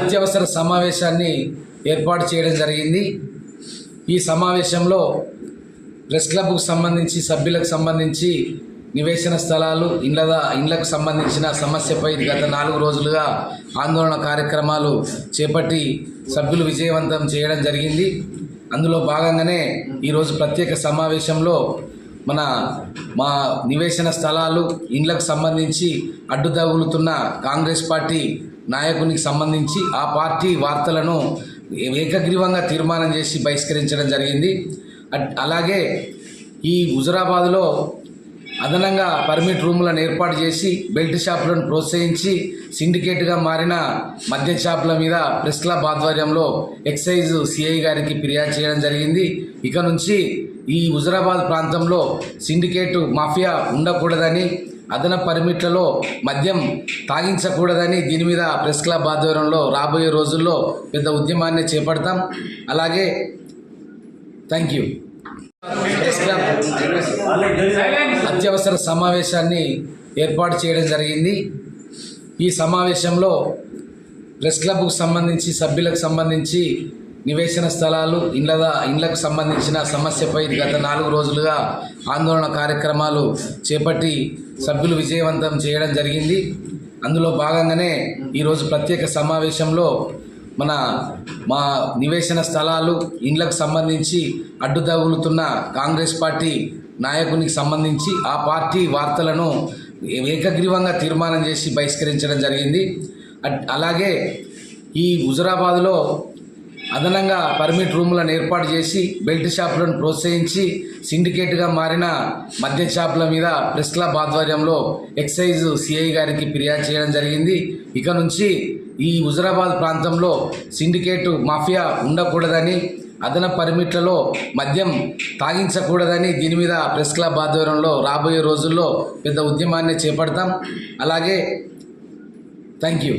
అత్యవసర సమావేశాన్ని ఏర్పాటు చేయడం జరిగింది. ఈ సమావేశంలో ప్రెస్ క్లబ్కు సంబంధించి సభ్యులకు సంబంధించి నివేశన స్థలాలు ఇండ్ల ఇండ్లకు సంబంధించిన సమస్యపై గత నాలుగు రోజులుగా ఆందోళన కార్యక్రమాలు చేపట్టి సభ్యులు విజయవంతం చేయడం జరిగింది. అందులో భాగంగానే ఈరోజు ప్రత్యేక సమావేశంలో మన మా నివేశన స్థలాలు ఇండ్లకు సంబంధించి అడ్డు తగులుతున్న కాంగ్రెస్ పార్టీ నాయకునికి సంబంధించి ఆ పార్టీ వార్తలను ఏకగ్రీవంగా తీర్మానం చేసి బహిష్కరించడం జరిగింది. అట్- అలాగే ఈ హుజురాబాద్లో అదనంగా పర్మిట్ రూములను ఏర్పాటు చేసి బెల్ట్ షాపులను ప్రోత్సహించి సిండికేట్గా మారిన మద్య షాపుల మీద ప్రెస్ క్లబ్ ఆధ్వర్యంలో ఎక్సైజ్ సిఐ గారికి ఫిర్యాదు చేయడం జరిగింది. ఇక నుంచి ఈ హుజరాబాద్ ప్రాంతంలో సిండికేట్ మాఫియా ఉండకూడదని అదన పర్మిట్లలో మద్యం తాగించకూడదని దీని మీద ప్రెస్ క్లబ్ ఆధ్వర్యంలో రాబోయే రోజుల్లో పెద్ద ఉద్యమాన్ని చేపడతాం. అలాగే థ్యాంక్ యూ. అత్యవసర సమావేశాన్ని ఏర్పాటు చేయడం జరిగింది. ఈ సమావేశంలో ప్రెస్ క్లబ్కు సంబంధించి సభ్యులకు సంబంధించి నివేశన స్థలాలు ఇండ్ల ఇండ్లకు సంబంధించిన సమస్యపై గత నాలుగు రోజులుగా ఆందోళన కార్యక్రమాలు చేపట్టి సభ్యులు విజయవంతం చేయడం జరిగింది. అందులో భాగంగానే ఈరోజు ప్రత్యేక సమావేశంలో మన మా నివేశన స్థలాలు ఇండ్లకు సంబంధించి అడ్డు తగులుతున్న కాంగ్రెస్ పార్టీ నాయకునికి సంబంధించి ఆ పార్టీ వార్తలను ఏకగ్రీవంగా తీర్మానం చేసి బహిష్కరించడం జరిగింది. అట్- అలాగే ఈ హుజురాబాద్లో అదనంగా పర్మిట్ రూములను ఏర్పాటు చేసి బెల్ట్ షాపులను ప్రోత్సహించి సిండికేట్గా మారిన మద్య షాపుల మీద ప్రెస్ క్లబ్ ఆధ్వర్యంలో ఎక్సైజ్ సిఐ గారికి ఫిర్యాదు చేయడం జరిగింది. ఇక నుంచి ఈ హుజరాబాద్ ప్రాంతంలో సిండికేట్ మాఫియా ఉండకూడదని అదన పర్మిట్లలో మద్యం తాగించకూడదని దీని మీద ప్రెస్ క్లబ్ ఆధ్వర్యంలో రాబోయే రోజుల్లో పెద్ద ఉద్యమాన్ని చేపడతాం. అలాగే థ్యాంక్ యూ